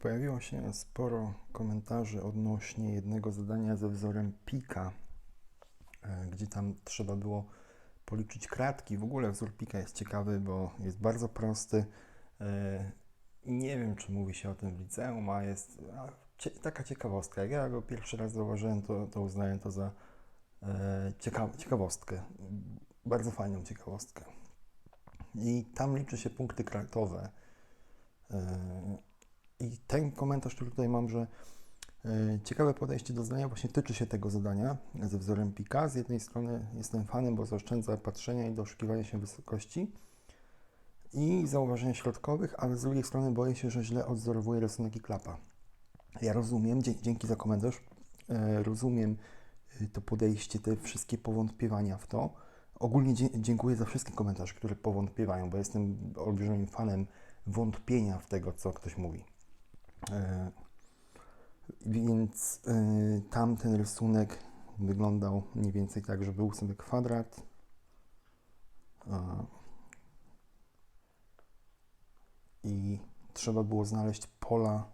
Pojawiło się sporo komentarzy odnośnie jednego zadania ze wzorem pika, e, gdzie tam trzeba było policzyć kratki. W ogóle wzór pika jest ciekawy, bo jest bardzo prosty. E, Nie wiem, czy mówi się o tym w liceum, a jest taka ciekawostka. Jak ja go pierwszy raz zauważyłem, to, to uznałem to za e, cieka, ciekawostkę. Bardzo fajną ciekawostkę. I tam liczy się punkty kratowe. I ten komentarz, który tutaj mam, że e, ciekawe podejście do zadania właśnie tyczy się tego zadania ze wzorem pika. Z jednej strony jestem fanem, bo zaoszczędza patrzenia i doszukiwania się wysokości i zauważenia środkowych, ale z drugiej strony boję się, że źle odzorowuje rysunek i klapa. Ja rozumiem, dzięki za komentarz, e, rozumiem e, to podejście, te wszystkie powątpiewania w to. Ogólnie dziękuję za wszystkie komentarze, które powątpiewają, bo jestem olbrzymim fanem wątpienia w tego, co ktoś mówi. E, Więc e, tamten rysunek wyglądał mniej więcej tak, że był sobie kwadrat. e, I trzeba było znaleźć pola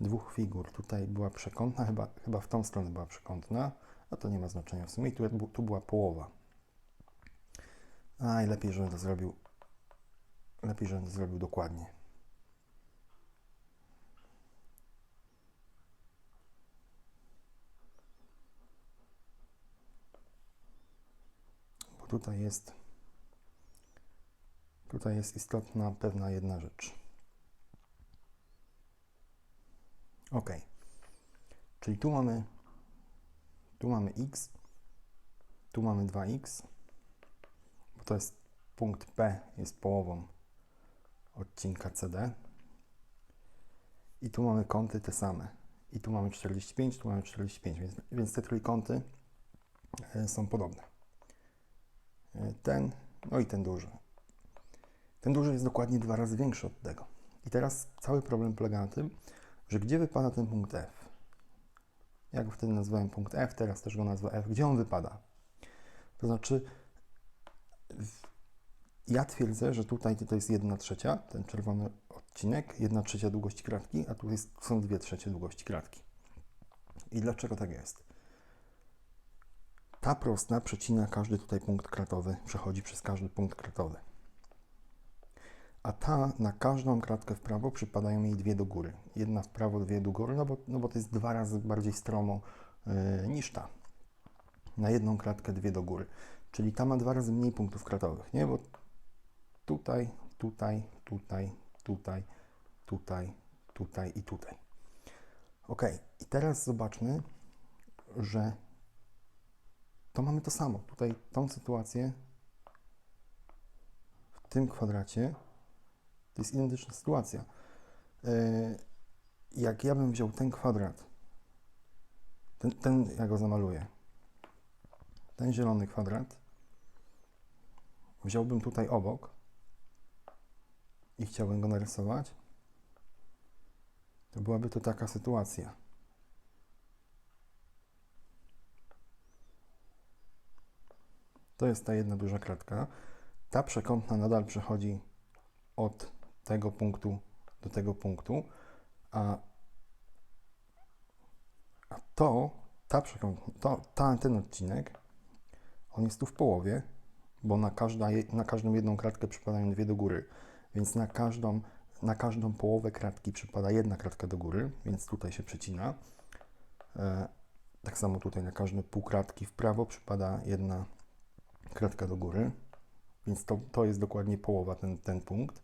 dwóch figur. Tutaj była przekątna, chyba, chyba w tą stronę była przekątna, a to nie ma znaczenia w sumie. I tu, tu była połowa. A i lepiej, żebym to zrobił. Lepiej, żebym to zrobił dokładnie. Bo tutaj jest. Tutaj jest istotna pewna jedna rzecz. Ok. Czyli tu mamy. Tu mamy x. Tu mamy 2x. Bo to jest punkt P, jest połową odcinka CD. I tu mamy kąty te same. I tu mamy 45, tu mamy 45, więc, więc te trójkąty e, są podobne. Ten, no i ten duży. Ten duży jest dokładnie dwa razy większy od tego. I teraz cały problem polega na tym, że gdzie wypada ten punkt F? Ja go wtedy nazwałem punkt F, teraz też go nazwę F. Gdzie on wypada? To znaczy, ja twierdzę, że tutaj to jest 1 trzecia, ten czerwony odcinek, 1 trzecia długości kratki, a tu jest, są 2 trzecie długości kratki. I dlaczego tak jest? Ta prosta przecina każdy tutaj punkt kratowy, przechodzi przez każdy punkt kratowy. A ta na każdą kratkę w prawo przypadają jej dwie do góry. Jedna w prawo, dwie do góry, no bo, no bo to jest dwa razy bardziej stromo yy, niż ta. Na jedną kratkę dwie do góry. Czyli ta ma dwa razy mniej punktów kratowych, nie? Bo tutaj, tutaj, tutaj, tutaj, tutaj, tutaj i tutaj. Ok, i teraz zobaczmy, że to mamy to samo. Tutaj tą sytuację w tym kwadracie to jest identyczna sytuacja. Yy, Jak ja bym wziął ten kwadrat, ten, ten ja go zamaluję, ten zielony kwadrat, wziąłbym tutaj obok i chciałbym go narysować, to byłaby to taka sytuacja. To jest ta jedna duża kratka. Ta przekątna nadal przechodzi od tego punktu do tego punktu, a, a to, ta przekątna, to, ta, ten odcinek, on jest tu w połowie, bo na, każda, na każdą jedną kratkę przypadają dwie do góry, więc na każdą, na każdą połowę kratki przypada jedna kratka do góry, więc tutaj się przecina. E, tak samo tutaj na każde pół kratki w prawo przypada jedna kratka do góry, więc to, to jest dokładnie połowa ten, ten punkt.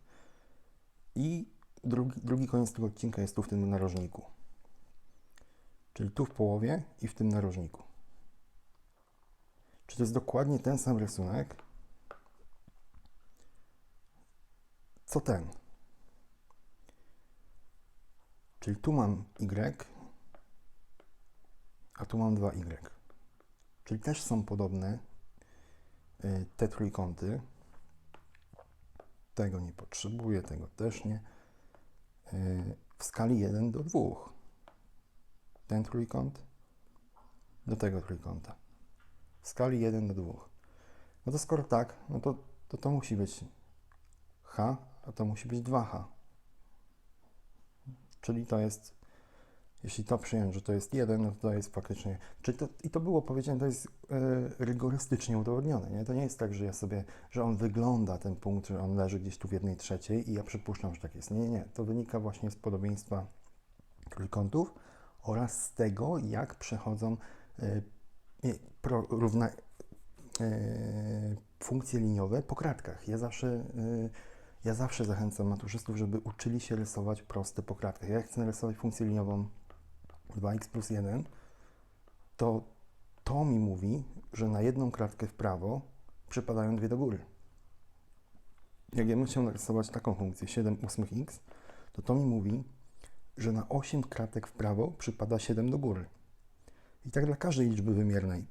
I drugi, drugi koniec tego odcinka jest tu w tym narożniku. Czyli tu w połowie i w tym narożniku. Czy to jest dokładnie ten sam rysunek? Co ten? Czyli tu mam Y, a tu mam 2Y. Czyli też są podobne te trójkąty. Tego nie potrzebuję, tego też nie. Y, W skali 1 do 2. Ten trójkąt do tego trójkąta. W skali 1 do 2. No to skoro tak, no to to, to musi być H, a to musi być 2H. Czyli to jest, jeśli to przyjąć, że to jest 1, no to jest faktycznie, czyli to, i to było powiedziane, to jest e, rygorystycznie udowodnione, nie? To nie jest tak, że ja sobie, że on wygląda, ten punkt, że on leży gdzieś tu w jednej trzeciej i ja przypuszczam, że tak jest. Nie, nie, nie. To wynika właśnie z podobieństwa trójkątów oraz z tego, jak przechodzą e, pro, równa, e, funkcje liniowe po kratkach. Ja zawsze, ja zawsze zachęcam maturzystów, żeby uczyli się rysować proste po kratkach. Jak chcę narysować funkcję liniową 2x plus 1, to to mi mówi, że na jedną kratkę w prawo przypadają dwie do góry. Jak ja bym chciał narysować taką funkcję 7 ósmych x, to to mi mówi, że na 8 kratek w prawo przypada 7 do góry. I tak dla każdej liczby wymiernej.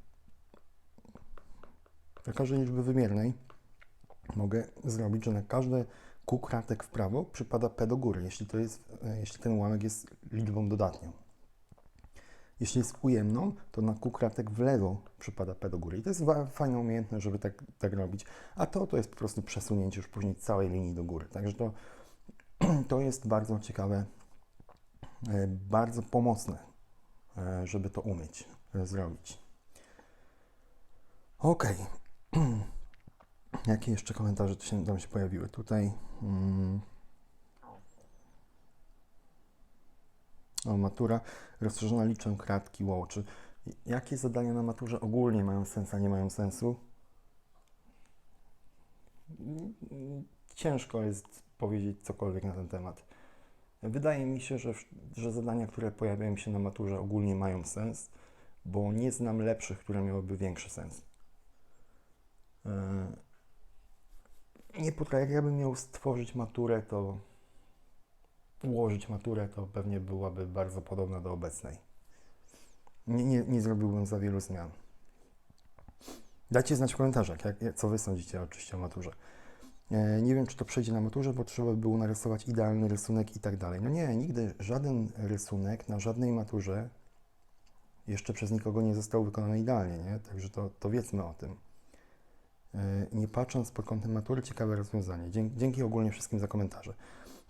Dla każdej liczby wymiernej mogę zrobić, że na każde q kratek w prawo przypada p do góry, jeśli, to jest, e, jeśli ten ułamek jest liczbą dodatnią. Jeśli jest ujemną, to na q kratek w lewo przypada p do góry. I to jest fajna umiejętność, żeby tak, tak robić. A to to jest po prostu przesunięcie już później całej linii do góry. Także to, to jest bardzo ciekawe, e, bardzo pomocne, e, żeby to umieć e, zrobić. Ok. Jakie jeszcze komentarze tam się pojawiły? Tutaj. Mm, matura rozszerzona liczbą kratki, wow. Czy jakie zadania na maturze ogólnie mają sens, a nie mają sensu? Ciężko jest powiedzieć cokolwiek na ten temat. Wydaje mi się, że, że zadania, które pojawiają się na maturze ogólnie mają sens, bo nie znam lepszych, które miałyby większy sens. Yy, Nie potrafię, jak ja bym miał stworzyć maturę, to ułożyć maturę, to pewnie byłaby bardzo podobna do obecnej. Nie, nie, nie zrobiłbym za wielu zmian. Dajcie znać w komentarzach, jak, co Wy sądzicie oczywiście o maturze. E, Nie wiem, czy to przejdzie na maturze, bo trzeba by było narysować idealny rysunek i tak dalej. No nie, nigdy żaden rysunek na żadnej maturze jeszcze przez nikogo nie został wykonany idealnie, nie? Także to, to wiedzmy o tym. E, Nie patrząc pod kątem matury, ciekawe rozwiązanie. Dzięki, dzięki ogólnie wszystkim za komentarze.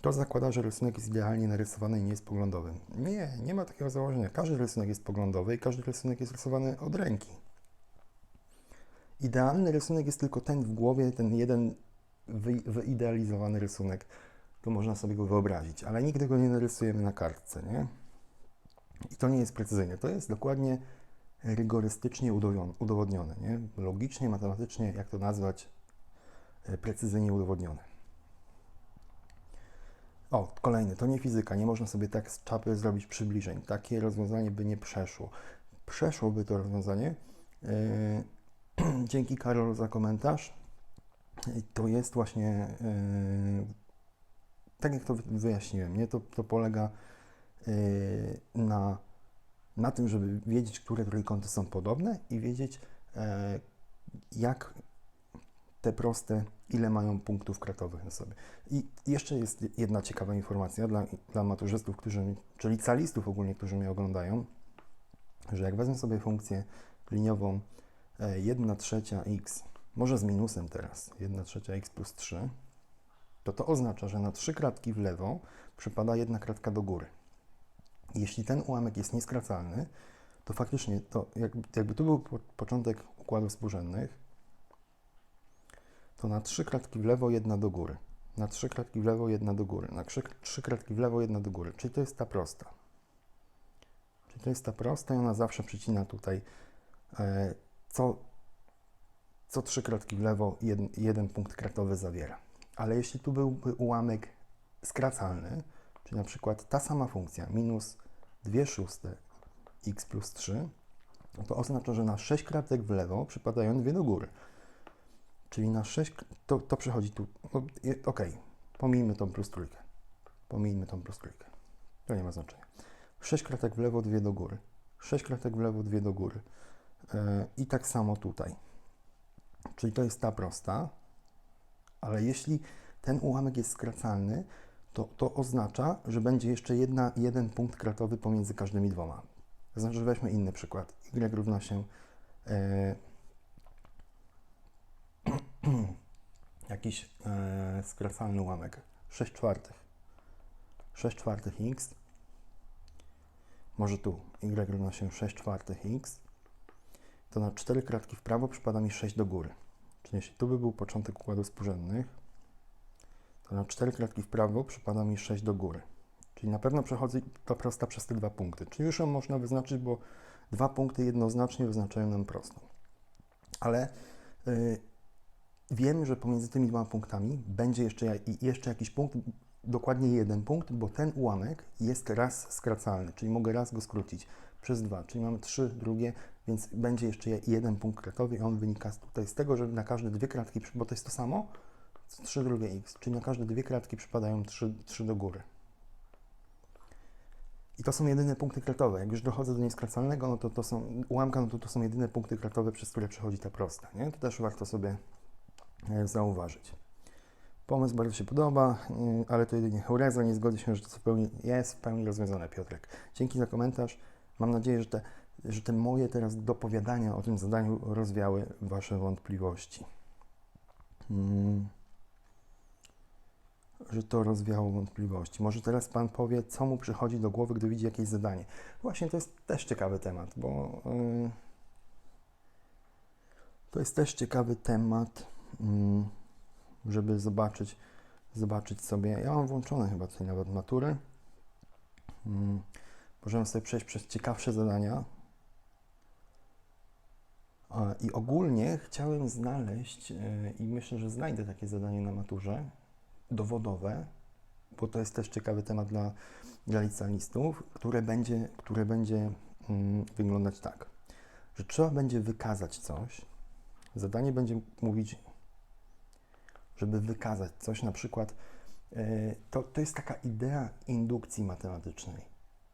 To zakłada, że rysunek jest idealnie narysowany i nie jest poglądowy. Nie, nie ma takiego założenia. Każdy rysunek jest poglądowy i każdy rysunek jest rysowany od ręki. Idealny rysunek jest tylko ten w głowie, ten jeden wy, wyidealizowany rysunek. To można sobie go wyobrazić, ale nigdy go nie narysujemy na kartce, nie? I to nie jest precyzyjne. To jest dokładnie rygorystycznie udowodnione, nie? Logicznie, matematycznie, jak to nazwać, e, precyzyjnie udowodnione. O, kolejny, to nie fizyka, nie można sobie tak z czapy zrobić przybliżeń. Takie rozwiązanie by nie przeszło. Przeszłoby to rozwiązanie. Yy, dzięki Karol za komentarz. To jest właśnie, yy, tak jak to wy- wyjaśniłem, nie? To, to polega yy, na, na tym, żeby wiedzieć, które trójkąty są podobne i wiedzieć, e, jak te proste, ile mają punktów kratowych na sobie. I jeszcze jest jedna ciekawa informacja dla, dla maturzystów, którzy, czyli calistów ogólnie, którzy mnie oglądają, że jak wezmę sobie funkcję liniową e, 1 trzecia x, może z minusem teraz, 1 trzecia x plus 3, to to oznacza, że na trzy kratki w lewo przypada jedna kratka do góry. Jeśli ten ułamek jest nieskracalny, to faktycznie to jakby, jakby tu był po, początek układów współrzędnych, to na trzy kratki w lewo, jedna do góry. Na trzy kratki w lewo, jedna do góry. Na trzy, kratki w lewo, jedna do góry. Czyli to jest ta prosta. Czyli to jest ta prosta i ona zawsze przycina tutaj e, co, co trzy kratki w lewo, jeden, jeden punkt kratowy zawiera. Ale jeśli tu byłby ułamek skracalny, czyli na przykład ta sama funkcja minus 2 szóste x plus 3, no to oznacza, że na 6 kratek w lewo przypadają dwie do góry. Czyli na 6, to, to przechodzi tu. No, Okej, pomijmy tą plus trójkę. Pomijmy tą plus trójkę. To nie ma znaczenia. 6 kratek w lewo, dwie do góry. 6 kratek w lewo, dwie do góry. E, I tak samo tutaj. Czyli to jest ta prosta, ale jeśli ten ułamek jest skracalny, to, to oznacza, że będzie jeszcze jedna, jeden punkt kratowy pomiędzy każdymi dwoma. Znaczy, weźmy inny przykład. Y równa się e, jakiś e, skracalny ułamek. 6 czwartych. 6 czwartych x może tu y równa się 6 czwartych x, to na 4 kratki w prawo przypada mi 6 do góry. Czyli jeśli tu by był początek układów współrzędnych, to na 4 kratki w prawo przypada mi 6 do góry. Czyli na pewno przechodzi ta prosta przez te dwa punkty. Czyli już ją można wyznaczyć, bo dwa punkty jednoznacznie wyznaczają nam prostą. Ale y, wiem, że pomiędzy tymi dwoma punktami będzie jeszcze, jeszcze jakiś punkt, dokładnie jeden punkt, bo ten ułamek jest raz skracalny, czyli mogę raz go skrócić przez dwa, czyli mamy trzy drugie, więc będzie jeszcze je- jeden punkt kratowy i on wynika tutaj z tego, że na każde dwie kratki, bo to jest to samo, 3 drugie x, czyli na każde dwie kratki przypadają 3, 3 do góry. I to są jedyne punkty kratowe. Jak już dochodzę do nieskracalnego, no to to są ułamka, no to to są jedyne punkty kratowe, przez które przechodzi ta prosta. Nie? To też warto sobie zauważyć. Pomysł bardzo się podoba, y, ale to jedynie heureza. Nie zgodzę się, że to zupełnie jest w pełni rozwiązane, Piotrek. Dzięki za komentarz. Mam nadzieję, że te, że te moje teraz dopowiadania o tym zadaniu rozwiały Wasze wątpliwości. Mm. Że to rozwiało wątpliwości. Może teraz Pan powie, co mu przychodzi do głowy, gdy widzi jakieś zadanie. Właśnie to jest też ciekawy temat, bo y, to jest też ciekawy temat, żeby zobaczyć, zobaczyć sobie. Ja mam włączone chyba tutaj nawet matury. Mm, Możemy sobie przejść przez ciekawsze zadania. I ogólnie chciałem znaleźć, y, i myślę, że znajdę takie zadanie na maturze, dowodowe, bo to jest też ciekawy temat dla, dla licealistów, które będzie, które będzie mm, wyglądać tak, że trzeba będzie wykazać coś. Zadanie będzie mówić, żeby wykazać coś, na przykład y, to, to jest taka idea indukcji matematycznej.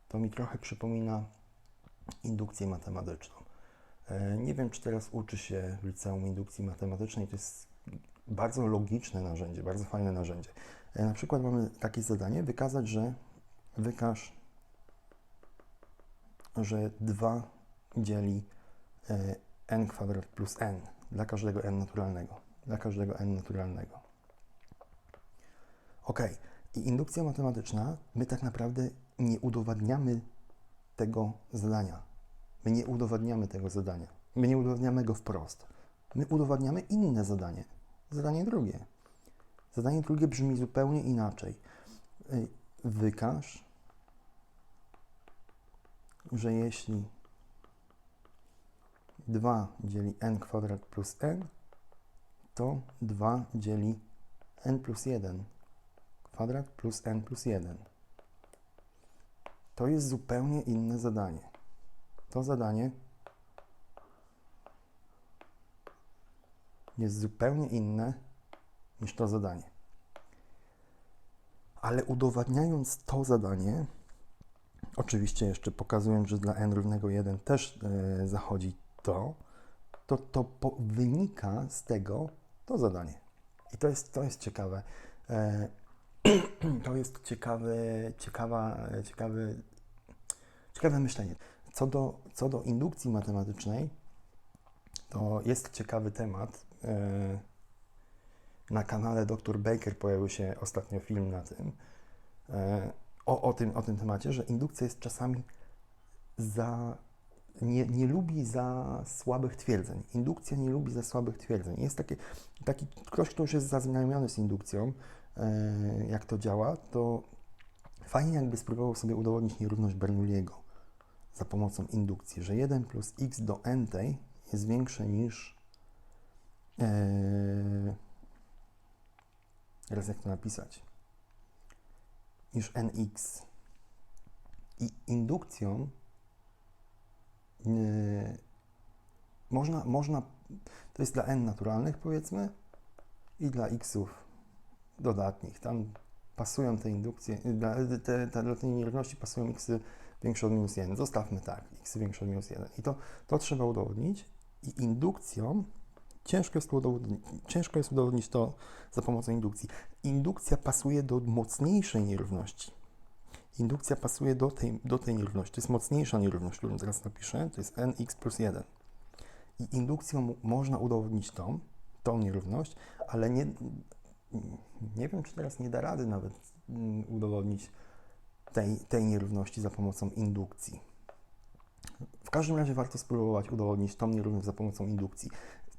To mi trochę przypomina indukcję matematyczną. E, Nie wiem, czy teraz uczy się w liceum indukcji matematycznej. To jest bardzo logiczne narzędzie, bardzo fajne narzędzie. E, Na przykład mamy takie zadanie, wykazać, że wykaż, że 2 dzieli e, n kwadrat plus n dla każdego n naturalnego. Dla każdego n naturalnego. Ok. I indukcja matematyczna, my tak naprawdę nie udowadniamy tego zadania. My nie udowadniamy tego zadania. My nie udowadniamy go wprost. My udowadniamy inne zadanie. Zadanie drugie. Zadanie drugie brzmi zupełnie inaczej. Y, Wykaż, że jeśli 2 dzieli n kwadrat plus n, to 2 dzieli n plus 1 kwadrat plus n plus 1. To jest zupełnie inne zadanie. To zadanie jest zupełnie inne niż to zadanie. Ale udowadniając to zadanie, oczywiście jeszcze pokazując, że dla n równego 1 też e, zachodzi to, to, to wynika z tego to zadanie. I to jest, to jest ciekawe. E, to jest ciekawe, ciekawa, ciekawy, ciekawe myślenie. Co do, co do indukcji matematycznej, to jest ciekawy temat. E, Na kanale Dr. Baker pojawił się ostatnio film na tym, e, o, o, tym, o tym temacie, że indukcja jest czasami za. Nie, nie lubi za słabych twierdzeń. Indukcja nie lubi za słabych twierdzeń. Jest taki, taki ktoś, kto już jest zaznajomiony z indukcją, e, jak to działa, to fajnie jakby spróbował sobie udowodnić nierówność Bernoulliego za pomocą indukcji, że 1 plus x do n tej jest większe niż. Teraz jak to napisać? Niż nx. I indukcją można, można, to jest dla n naturalnych powiedzmy i dla xów dodatnich. Tam pasują te indukcje, dla, te, te, dla tej nierówności pasują x większe od minus 1. Zostawmy tak, x większe od minus 1. I to, to trzeba udowodnić. I indukcją ciężko jest, udowodnić, ciężko jest udowodnić to za pomocą indukcji. Indukcja pasuje do mocniejszej nierówności. Indukcja pasuje do tej, do tej nierówności. To jest mocniejsza nierówność, którą teraz napiszę. To jest nx plus 1. I indukcją można udowodnić tą, tą nierówność, ale nie, nie wiem, czy teraz nie da rady nawet mm, udowodnić tej, tej nierówności za pomocą indukcji. W każdym razie warto spróbować udowodnić tą nierówność za pomocą indukcji.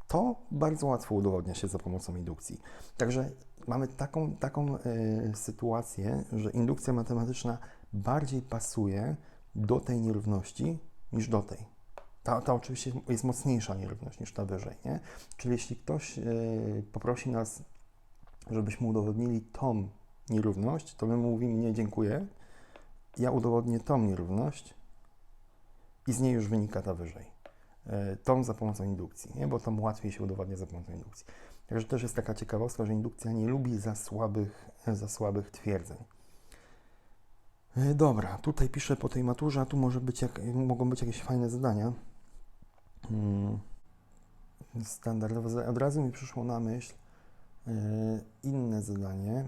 To bardzo łatwo udowodnia się za pomocą indukcji. Także mamy taką, taką y, sytuację, że indukcja matematyczna bardziej pasuje do tej nierówności niż do tej. Ta, ta oczywiście jest mocniejsza nierówność niż ta wyżej, nie? Czyli jeśli ktoś y, poprosi nas, żebyśmy udowodnili tą nierówność, to my mówimy nie, dziękuję, ja udowodnię tą nierówność i z niej już wynika ta wyżej. Y, tą za pomocą indukcji, nie? bo tą łatwiej się udowadnia za pomocą indukcji. Także też jest taka ciekawostka, że indukcja nie lubi za słabych, za słabych twierdzeń. Y, Dobra, tutaj piszę po tej maturze, a tu może być jak, mogą być jakieś fajne zadania. Hmm. Standardowe. Od razu mi przyszło na myśl yy, inne zadanie.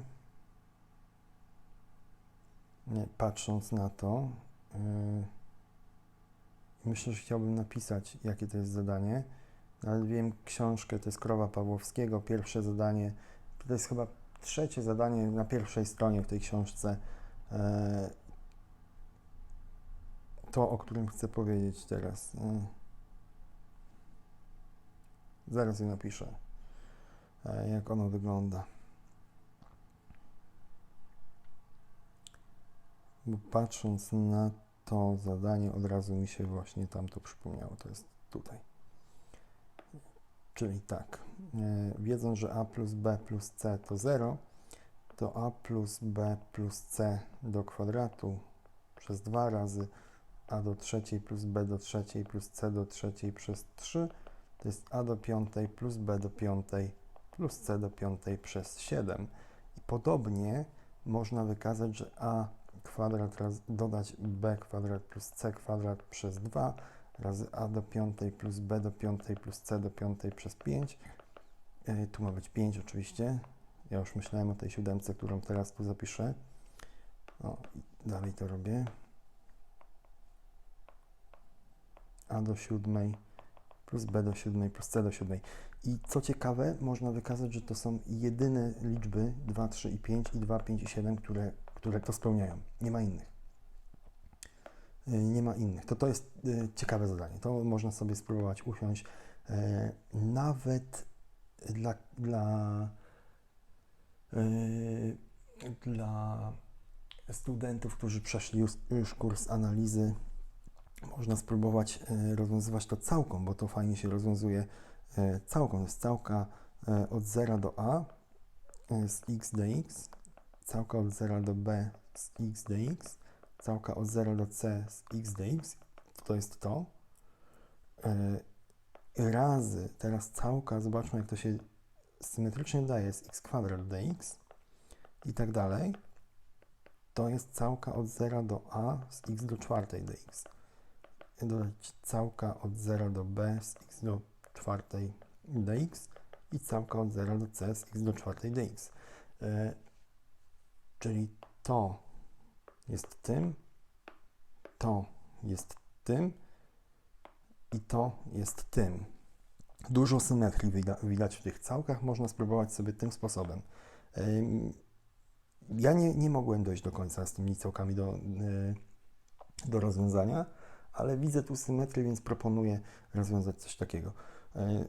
Nie, patrząc na to, yy, myślę, że chciałbym napisać, jakie to jest zadanie. Nawet wiem książkę, to jest Krowa Pawłowskiego, pierwsze zadanie. To jest chyba trzecie zadanie na pierwszej stronie w tej książce. Yy, to, o którym chcę powiedzieć teraz. Yy. Zaraz je napiszę, e, jak ono wygląda. Bo patrząc na to zadanie, od razu mi się właśnie tam to przypomniało. To jest tutaj. Czyli tak, e, wiedząc, że a plus b plus c to 0, to a plus b plus c do kwadratu przez 2 razy a do trzeciej plus b do trzeciej plus c do trzeciej przez 3 to jest a do piątej plus b do piątej plus c do piątej przez 7. I podobnie można wykazać, że a kwadrat raz dodać b kwadrat plus c kwadrat przez 2 razy a do piątej plus b do piątej plus c do piątej przez 5. Yy, tu ma być 5 oczywiście. Ja już myślałem o tej siódemce, którą teraz tu zapiszę. O, dalej to robię. a do siódmej plus b do siódmej plus c do siódmej. I co ciekawe, można wykazać, że to są jedyne liczby 2, 3 i 5 i 2, 5 i 7, które, które to spełniają. Nie ma innych. Yy, Nie ma innych. To to jest yy, ciekawe zadanie. To można sobie spróbować usiąść. Yy, Nawet dla, dla, dla studentów, którzy przeszli już, już kurs analizy, można spróbować rozwiązywać to całką, bo to fajnie się rozwiązuje całką. To jest całka od 0 do a z x dx, całka od 0 do b z x dx, całka od 0 do c z x dx, to jest to. Razy, teraz całka, zobaczmy jak to się symetrycznie daje, z x kwadrat dx i tak dalej. To jest całka od 0 do a z x do czwartej dx dodać całka od 0 do b z x do czwartej dx i całka od 0 do c z x do czwartej dx. E, czyli to jest tym, to jest tym i to jest tym. Dużo symetrii widać w tych całkach, można spróbować sobie tym sposobem. Ja nie, nie mogłem dojść do końca z tymi całkami do, e, do rozwiązania, ale widzę tu symetrię, więc proponuję rozwiązać coś takiego. E,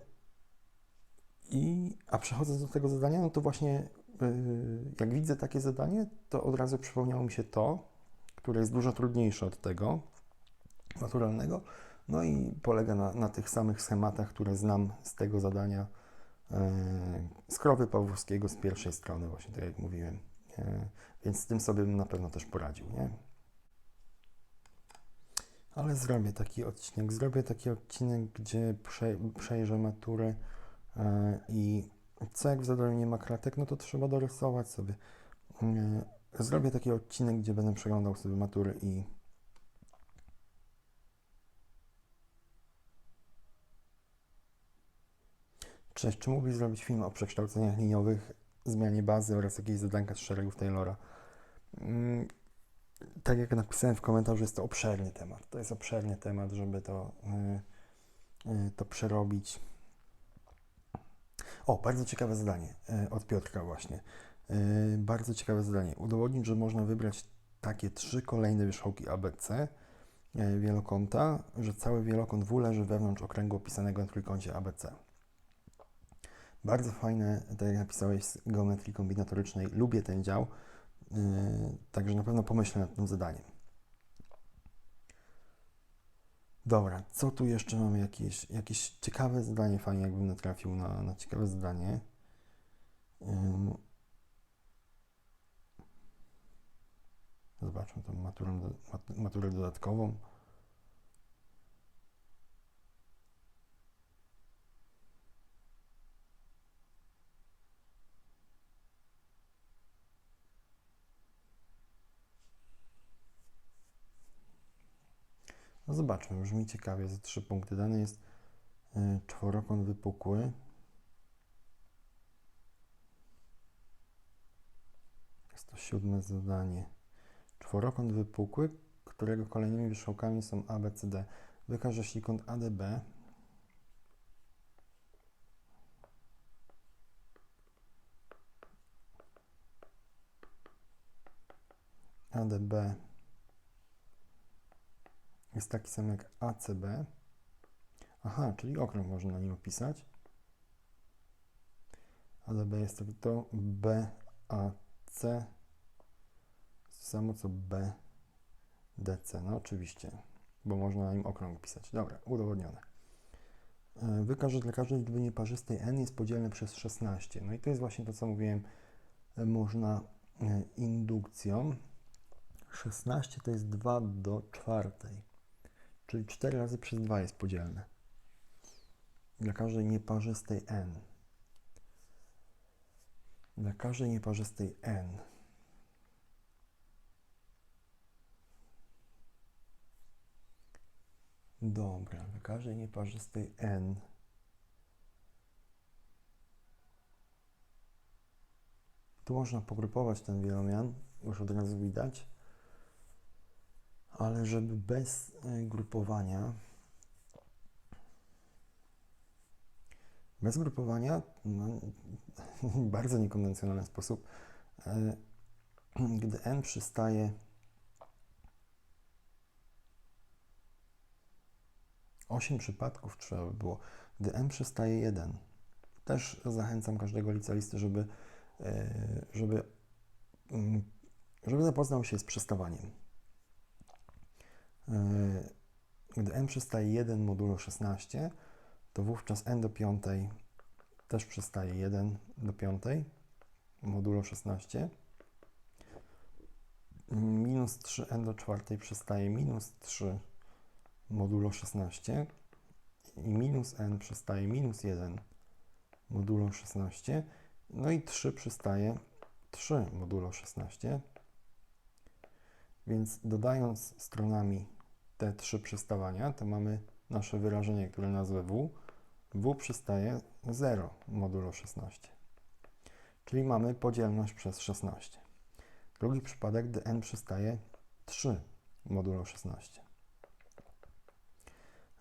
I, a przechodząc do tego zadania, no to właśnie e, jak widzę takie zadanie, to od razu przypomniało mi się to, które jest dużo trudniejsze od tego naturalnego, no i polega na, na tych samych schematach, które znam z tego zadania e, z krowy Pawłowskiego z pierwszej strony, właśnie tak jak mówiłem. Więc z tym sobie bym na pewno też poradził, nie? Ale zrobię taki odcinek. Zrobię taki odcinek, gdzie prze, przejrzę maturę yy, i co jak w zadaniu nie ma kratek, no to trzeba dorysować sobie. Yy, zrobię taki odcinek, gdzie będę przeglądał sobie matury i Cześć, czy mógłbyś zrobić film o przekształceniach liniowych, zmianie bazy oraz jakieś zadanka z szeregów Taylora? Yy, tak jak napisałem w komentarzu, jest to obszerny temat. To jest obszerny temat, żeby to, yy, yy, to przerobić. O, bardzo ciekawe zadanie yy, od Piotrka właśnie. Bardzo ciekawe zadanie. Udowodnić, że można wybrać takie trzy kolejne wierzchołki ABC e, wielokąta, że cały wielokąt W leży wewnątrz okręgu opisanego na trójkącie ABC. Bardzo fajne, tak jak napisałeś, z geometrii kombinatorycznej. Lubię ten dział, yy, także na pewno pomyślę nad tym zadaniem. Dobra, co tu jeszcze mamy? Jakieś, jakieś ciekawe zadanie, fajnie jakbym natrafił na, na ciekawe zadanie. Ym. Zobaczmy tą maturę, maturę dodatkową. No zobaczmy, brzmi ciekawie, za trzy punkty. Dany jest y, czworokąt wypukły. Jest to siódme zadanie. Czworokąt wypukły, którego kolejnymi wierzchołkami są A, B, C, D. Wykaż jeślikąt ADB ADB jest taki sam jak ACB. Aha, czyli okrąg można na nim opisać. ADB jest to BAC samo co BDC. No oczywiście, bo można na nim okrąg opisać. Dobra, udowodnione. E, Wykaż, że dla każdej liczby nieparzystej n jest podzielne przez 16. No i to jest właśnie to, co mówiłem, e, można e, indukcją. 16 to jest 2 do czwartej. Czyli 4 razy przez 2 jest podzielne. Dla każdej nieparzystej n. Dla każdej nieparzystej n. Dobra, dla każdej nieparzystej n. Tu można pogrupować ten wielomian, już od razu widać. Ale żeby bez y, grupowania, bez grupowania, no, bardzo niekonwencjonalny sposób, y, gdy n przystaje 8 przypadków trzeba by było, gdy n przystaje 1. Też zachęcam każdego licealisty, żeby, y, żeby, mm, żeby zapoznał się z przestawaniem. Yy, Gdy n przystaje 1 modulo 16, to wówczas n do piątej też przystaje 1 do piątej modulo 16. Minus 3n do czwartej przystaje minus 3 modulo 16 i minus n przystaje minus 1 modulo 16. No i 3 przystaje 3 modulo 16. Więc dodając stronami te trzy przystawania, to mamy nasze wyrażenie, które nazwę w. w przystaje 0 modulo 16. Czyli mamy podzielność przez 16. Drugi przypadek, gdy n przystaje 3 modulo 16.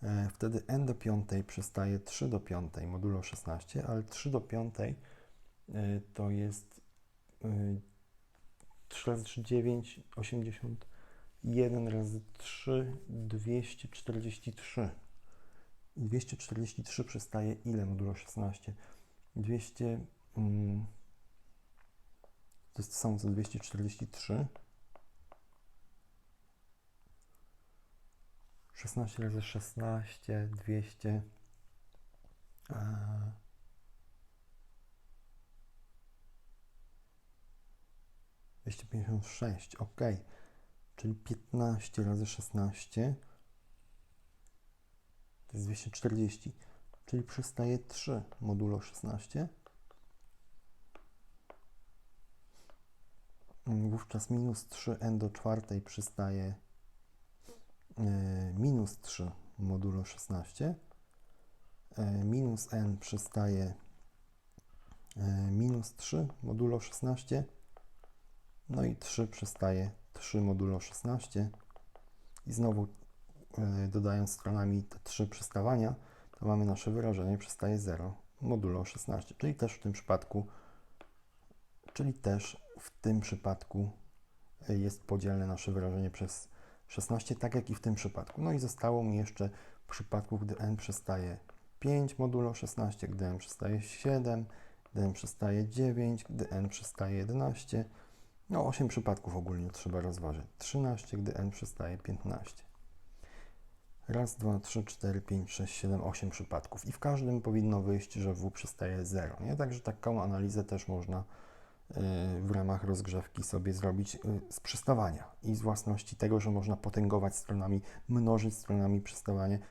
E, Wtedy n do piątej przystaje 3 do piątej modulo 16, ale 3 do piątej e, to jest e, 3 razy 3, 9, 80, 1 razy 3, 243. I 243 przystaje ile modulo 16? 200, mm, to jest to samo co 243. 16 razy 16, 200. e, Dwieście pięćdziesiąt sześć, ok. Czyli 15 razy 16 to jest 240, czyli przystaje 3 modulo 16. Mm, Wówczas minus 3n do czwartej przystaje minus 3 modulo 16. E, minus n przystaje e, minus 3 modulo 16. No i 3 przystaje 3 modulo 16 i znowu y, dodając stronami te trzy przystawania, to mamy nasze wyrażenie przystaje 0 modulo 16, czyli też w tym przypadku czyli też w tym przypadku y, jest podzielne nasze wyrażenie przez 16, tak jak i w tym przypadku. No i zostało mi jeszcze w przypadku, gdy n przestaje 5 modulo 16, gdy n przestaje 7, gdy n przestaje 9, gdy n przestaje 11. No 8 przypadków ogólnie trzeba rozważyć. 13, gdy n przestaje 15. Raz, dwa, trzy, cztery, pięć, sześć, siedem, osiem przypadków. I w każdym powinno wyjść, że W przestaje 0. Nie? Także taką analizę też można w ramach rozgrzewki sobie zrobić y, z przestawania i z własności tego, że można potęgować stronami, mnożyć stronami przestawanie.